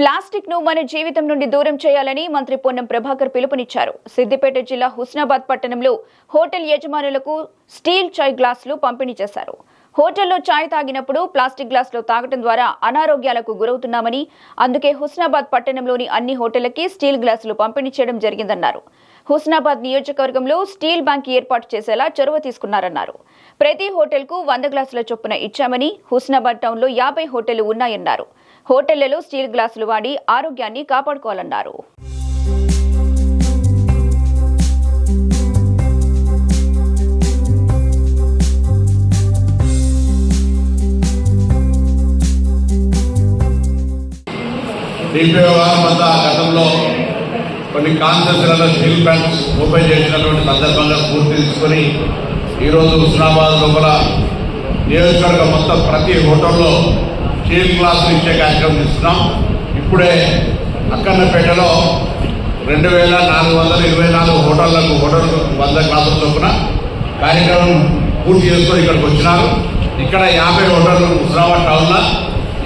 ప్లాస్టిక్ను మన జీవితం నుండి దూరం చేయాలని మంత్రి పొన్నం ప్రభాకర్ పిలుపునిచ్చారు. సిద్దిపేట జిల్లా హుస్నాబాద్ పట్టణంలో హోటల్ యజమానులకు స్టీల్ చాయ్ గ్లాసులు పంపిణీ చేశారు. హోటల్లో చాయ్ తాగినప్పుడు ప్లాస్టిక్ గ్లాసులో తాగటం ద్వారా అనారోగ్యాలకు గురవుతున్నామని అందుకే హుస్నాబాద్ పట్టణంలోని అన్ని హోటళ్ళకి స్టీల్ గ్లాసులు పంపిణీ చేయడం జరిగిందన్నారు. హుస్నాబాద్ నియోజకవర్గంలో స్టీల్ బ్యాంక్ ఏర్పాటు చేసేలా చొరవ తీసుకున్నారన్నారు. ప్రతి హోటల్కు వంద గ్లాసుల చొప్పున ఇచ్చామని హుస్నాబాద్ టౌన్లో యాభై హోటళ్ళు ఉన్నాయన్నారు. హోటళ్ళలో స్టీల్ గ్లాసులు వాడి ఆరోగ్యాన్ని కాపాడుకోవాలన్నారు. గతంలో కొన్ని కాన్సెస్లలో స్టీల్ ప్లాంట్స్ ఓపెన్ చేసినటువంటి సందర్భంగా పూర్తి తీసుకొని ఈరోజు హుస్నాబాద్ లోపల నియోజకవర్గం మొత్తం ప్రతి హోటల్లో స్టీల్ క్లాస్ ఇచ్చే కార్యక్రమం ఇస్తున్నాం ఇప్పుడే అక్కన్నపేటలో రెండు వేల నాలుగు వందల ఇరవై నాలుగు హోటళ్ళకు హోటల్ వంద క్లాసుల చొప్పున కార్యక్రమం పూర్తి చేసుకొని ఇక్కడికి వచ్చినారు. ఇక్కడ యాభై హోటళ్ళు హుస్నాబాద్ టౌన్లో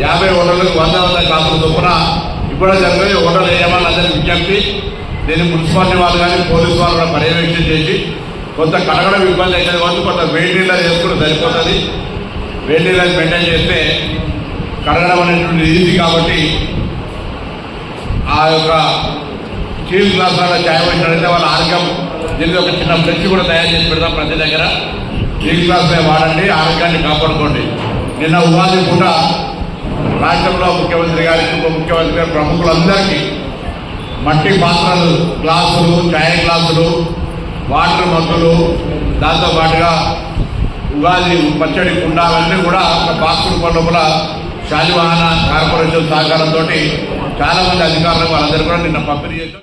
యాభై హోటళ్ళకు వంద వంద క్లాసుల చొప్పున కూడా జరిగే హోటల్ యజమానులు అందరికీ విజ్ఞప్తి. దీన్ని మున్సిపాలిటీ వాళ్ళు కానీ పోలీసు వాళ్ళు కూడా పర్యవేక్షణ చేసి కొంత కడగడం ఇబ్బంది అవుతుంది కాబట్టి కొంత వేడి నీళ్ళు సరిపోతుంది. వేడి మెయింటైన్ చేస్తే కడగడం అనేటువంటి ఈజీ కాబట్టి ఆ యొక్క స్టీల్ గ్లాసులలో చాయ్ పెట్టినట్లయితే వాళ్ళ ఆరోగ్యం దీనికి ఒక చిన్న ఫ్లెక్స్ కూడా తయారు చేసి పెడతాం ప్రతి దగ్గర. స్టీల్ గ్లాస్ వాడండి ఆరోగ్యాన్ని కాపాడుకోండి. నిన్న ఉగాది పూట రాష్ట్రంలో ముఖ్యమంత్రి గారికి ఉప ముఖ్యమంత్రి గారి ప్రముఖులందరికీ మట్టి పాత్రలు గ్లాసులు చాయ్ గ్లాసులు వాటర్ మగ్గులు దాంతోపాటుగా ఉగాది పచ్చడి కుండ కూడా ఒక బాక్స్ రూపం కూడా శాలివాహన కార్పొరేషన్ సహకారంతో చాలా మంది అధికారులకు వాళ్ళందరూ కూడా నిన్న పంపిణీ చేశారు.